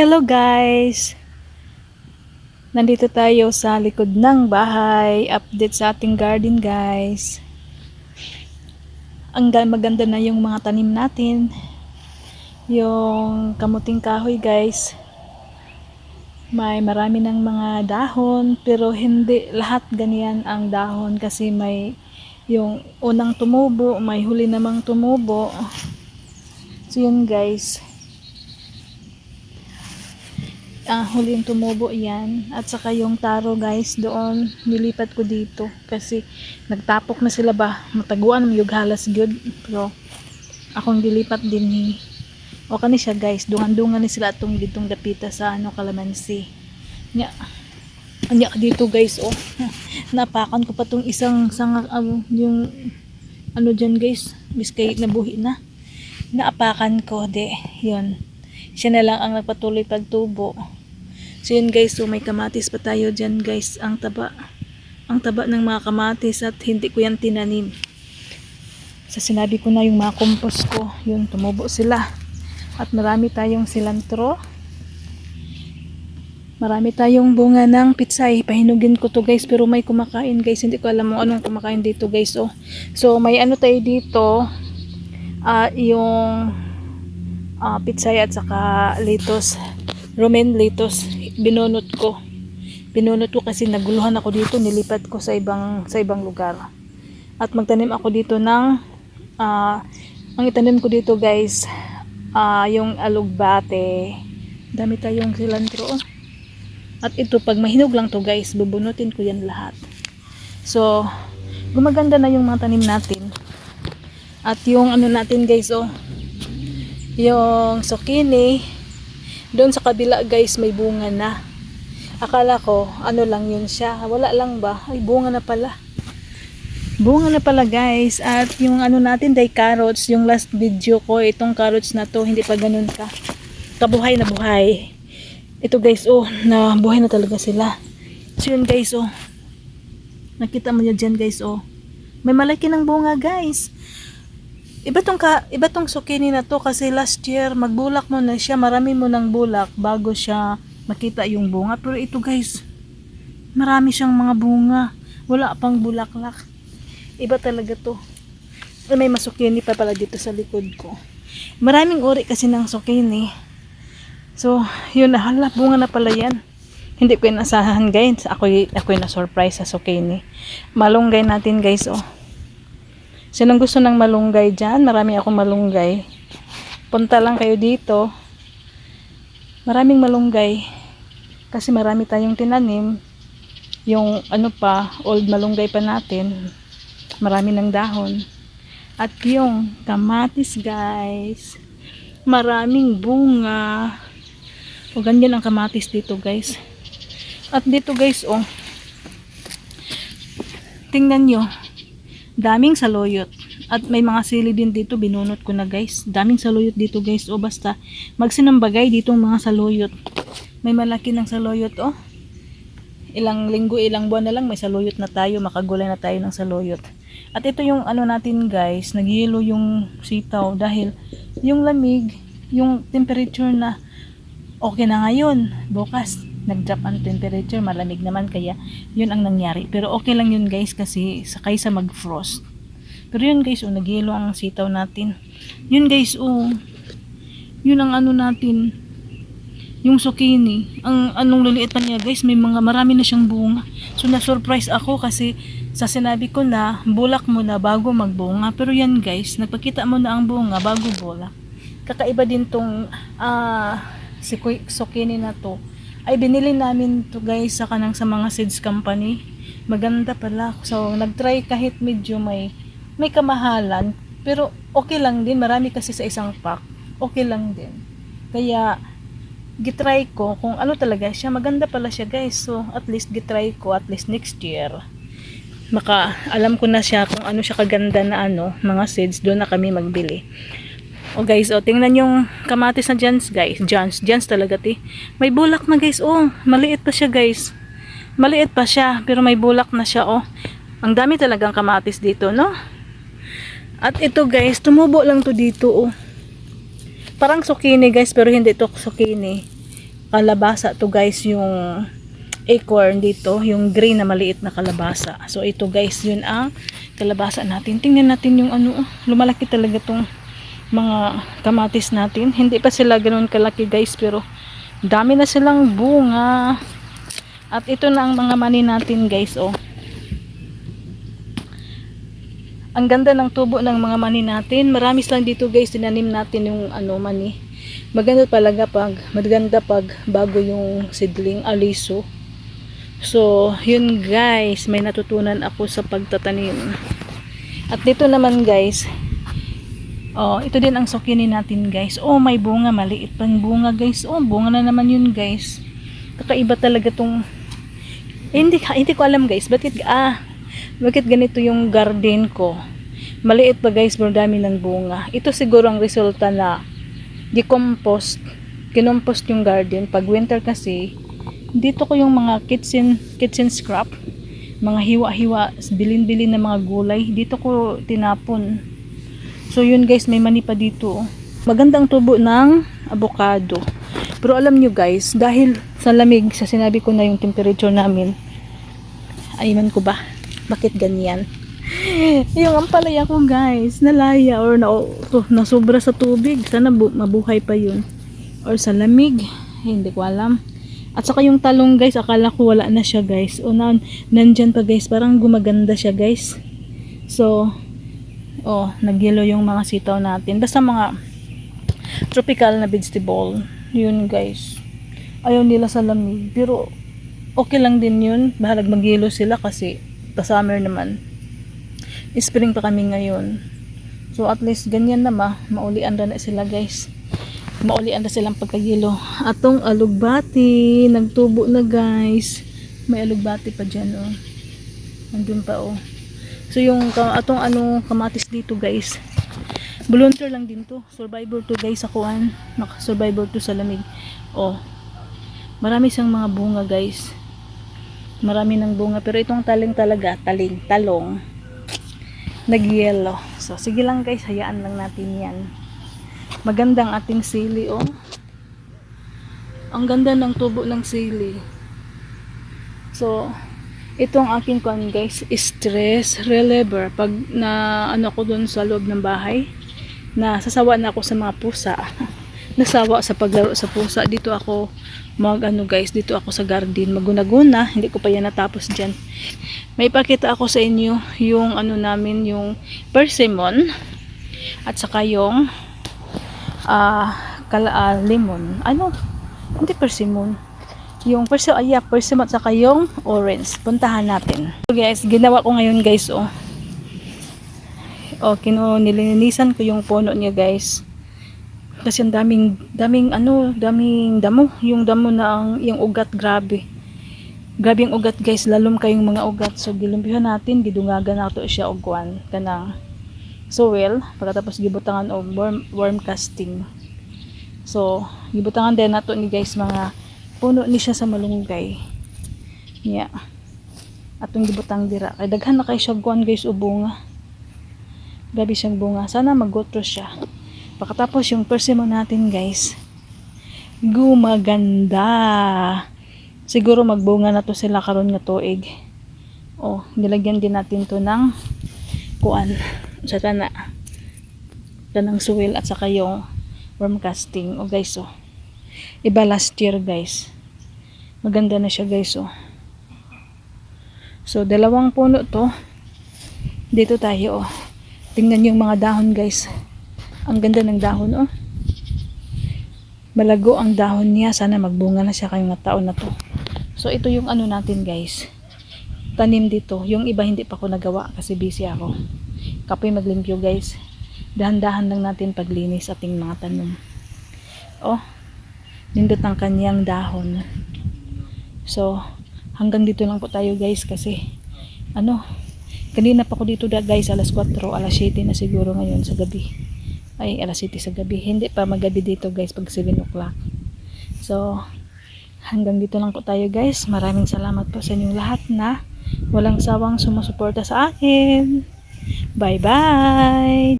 Hello guys! Nandito tayo sa likod ng bahay. Update sa ating garden guys. Ang ga- maganda na yung mga tanim natin. Yung kamuting kahoy guys. May marami ng mga dahon pero hindi lahat ganyan ang dahon kasi may yung unang tumubo, may huli namang tumubo. So yun guys. Ang huling tumubo yan. At saka yung taro guys doon nilipat ko dito. Kasi nagtapok na sila ba? Mataguan mo yung halas good pero akong dilipat din ni o kani siya guys. Dungan-dungan ni sila atong ditong dapita sa ano kalamansi. Nya. Nya dito guys oh. Napakan ko pa tong isang sanga ano, yung ano dyan guys. Biskay nabuhi na. Naapakan ko de yun. Siya na lang ang nagpatuloy pagtubo So yun guys, so may kamatis pa tayo dyan guys, ang taba. Ang taba ng mga kamatis at hindi ko yan tinanim. Sa sinabi ko na yung mga compost ko, yun tumubo sila. At marami tayong silantro. Marami tayong bunga ng pitsay. Pahinugin ko to guys, pero may kumakain guys. Hindi ko alam mo anong kumakain dito guys. Oh. So may ano tayo dito, ah yung ah, pitsay at saka lettuce. Romaine lettuce binunot ko. Binunot ko kasi naguluhan ako dito, nilipat ko sa ibang sa ibang lugar. At magtanim ako dito ng ah, ang itanim ko dito guys, ah, yung alugbate. Dami tayong cilantro. At ito pag mahinog lang to guys, bubunutin ko yan lahat. So, gumaganda na yung mga tanim natin. At yung ano natin guys, oh, yung zucchini, doon sa kabila guys may bunga na. Akala ko ano lang yun siya. Wala lang ba? Ay bunga na pala. Bunga na pala guys. At yung ano natin day carrots. Yung last video ko itong carrots na to hindi pa ganun ka. Kabuhay na buhay. Ito guys oh na buhay na talaga sila. So yun guys oh. Nakita mo niya dyan guys oh. May malaki ng bunga guys. Iba tong ka, iba tong zucchini na to kasi last year magbulak mo na siya, marami mo ng bulak bago siya makita yung bunga. Pero ito guys, marami siyang mga bunga. Wala pang bulaklak. Iba talaga to. Ay, May masukini pa pala dito sa likod ko. Maraming uri kasi ng zucchini. So, yun na, hala, bunga na pala yan. Hindi ko inasahan guys. Ako, ako na surprise sa zucchini. Malunggay natin guys, oh. Sinong gusto ng malunggay dyan? Marami akong malunggay. Punta lang kayo dito. Maraming malunggay. Kasi marami tayong tinanim. Yung ano pa, old malunggay pa natin. Marami ng dahon. At yung kamatis guys. Maraming bunga. O ganyan ang kamatis dito guys. At dito guys oh. Tingnan nyo daming saluyot. At may mga sili din dito, binunot ko na guys. Daming saluyot dito guys. O basta, magsinambagay ditong mga saluyot. May malaki ng saluyot oh. Ilang linggo, ilang buwan na lang may saluyot na tayo. Makagulay na tayo ng saluyot. At ito yung ano natin guys, naghihilo yung sitaw dahil yung lamig, yung temperature na okay na ngayon. Bukas, nag-drop ang temperature, malamig naman kaya yun ang nangyari. Pero okay lang yun guys kasi sakay sa mag-frost. Pero yun guys, oh, naghihilo ang sitaw natin. Yun guys, oh, yun ang ano natin, yung zucchini. Ang anong liliit niya guys, may mga marami na siyang bunga. So na-surprise ako kasi sa sinabi ko na bulak mo na bago magbunga. Pero yan guys, nagpakita mo na ang bunga bago bulak. Kakaiba din tong ah, si zucchini na to ay binili namin to guys sa kanang sa mga seeds company. Maganda pala. So nagtry kahit medyo may may kamahalan. Pero okay lang din. Marami kasi sa isang pack. Okay lang din. Kaya gitry ko kung ano talaga siya. Maganda pala siya guys. So at least gitry ko at least next year. Maka alam ko na siya kung ano siya kaganda na ano mga seeds. Doon na kami magbili Oh guys, oh tingnan yung kamatis na Jans guys. Jans, Jans talaga ti. May bulak na guys. Oh, maliit pa siya guys. Maliit pa siya, pero may bulak na siya oh. Ang dami talagang kamatis dito, no? At ito guys, tumubo lang to dito oh. Parang zucchini guys, pero hindi to zucchini. kalabasa to guys yung acorn dito, yung green na maliit na kalabasa. So ito guys, yun ang kalabasa natin. Tingnan natin yung ano, oh, lumalaki talaga tong mga kamatis natin. Hindi pa sila ganoon kalaki guys, pero dami na silang bunga. At ito na ang mga mani natin guys, oh. Ang ganda ng tubo ng mga mani natin. Marami lang dito guys, tinanim natin yung ano mani. Maganda talaga pag, maganda pag bago yung seedling aliso. So, yun guys, may natutunan ako sa pagtatanim. At dito naman guys, oh, ito din ang sukinin natin guys. Oh, may bunga, maliit pang bunga guys. Oh, bunga na naman yun guys. Kakaiba talaga tong eh, hindi, hindi ko alam guys, bakit, ah, bakit ganito yung garden ko. Maliit pa guys, pero dami ng bunga. Ito siguro ang resulta na decompost, kinompost yung garden. Pag winter kasi, dito ko yung mga kitchen, kitchen scrap, mga hiwa-hiwa, bilin-bilin na mga gulay, dito ko tinapon. So yun guys, may mani pa dito. oh. Magandang tubo ng avocado. Pero alam nyo guys, dahil sa lamig, sa sinabi ko na yung temperature namin, ayman ko ba? Bakit ganyan? yung ampalaya ko guys, nalaya or na, to, nasobra sa tubig. Sana bu- mabuhay pa yun. Or sa lamig, hindi ko alam. At saka yung talong guys, akala ko wala na siya guys. O na, nandyan pa guys, parang gumaganda siya guys. So, oh, nagyelo yung mga sitaw natin. Basta mga tropical na vegetable. Yun guys. Ayaw nila sa lamig. Pero, okay lang din yun. Bahalag magyelo sila kasi pa summer naman. Spring pa kami ngayon. So, at least ganyan na ma. Maulian na, na sila guys. Maulian na silang pagkagilo. Atong alugbati. Nagtubo na guys. May alugbati pa dyan oh. Nandun pa oh. So, yung atong ano kamatis dito guys. Volunteer lang din to. Survivor to guys sa kuan. Maka-survivor to sa lamig. Oh. Marami siyang mga bunga guys. Marami ng bunga. Pero itong taling talaga, taling, talong, nag-yellow. So, sige lang guys, hayaan lang natin yan. Magandang ating sili, oh. Ang ganda ng tubo ng sili. So, itong aking kon guys, stress reliever. Pag na ano ko dun sa loob ng bahay, na sasawa na ako sa mga pusa. Nasawa sa paglaro sa pusa. Dito ako mag ano guys, dito ako sa garden maguna-guna. Hindi ko pa yan natapos dyan. May pakita ako sa inyo yung ano namin, yung persimmon at saka yung ah kala ah, lemon. Ano? Hindi persimmon. Yung persimmon, ay yeah, persimmon saka yung orange. Puntahan natin. So guys, ginawa ko ngayon guys, oh. Oh, kino nilinisan ko yung puno niya guys. Kasi ang daming daming ano, daming damo, yung damo na ang yung ugat grabe. Grabe yung ugat guys, lalom kayong mga ugat. So gilumpihan natin, gidungagan nato siya og kuan kanang soil pagkatapos gibutangan og worm, worm casting. So gibutangan din nato ni guys mga puno ni siya sa malunggay. Yeah. Atong gibutang dira. Kay daghan na kay siya kuan guys ubunga. Grabe siyang bunga. Sana magotro siya. Pagkatapos yung persimmon natin guys, gumaganda. Siguro magbunga na to sila karon nga tuig. Oh, nilagyan din natin to ng kuan sa tana. Tanang suwil at saka yung worm casting. Oh guys, oh. Iba last year guys. Maganda na siya guys, oh. So, dalawang puno to. Dito tayo, oh. Tingnan yung mga dahon guys. Ang ganda ng dahon, oh. Malago ang dahon niya. Sana magbunga na siya kayong taon na to. So, ito yung ano natin, guys. Tanim dito. Yung iba hindi pa ko nagawa kasi busy ako. Kapoy maglimpyo, guys. Dahan-dahan lang natin paglinis ating mga tanim. Oh, nindot ang kanyang dahon. So, hanggang dito lang po tayo, guys, kasi ano, kanina pa ko dito guys alas 4 alas 7 na siguro ngayon sa gabi. Ay alas 7 sa gabi. Hindi pa magabi dito guys pag 7 o'clock. So hanggang dito lang po tayo guys. Maraming salamat po sa inyong lahat na walang sawang sumusuporta sa akin. Bye bye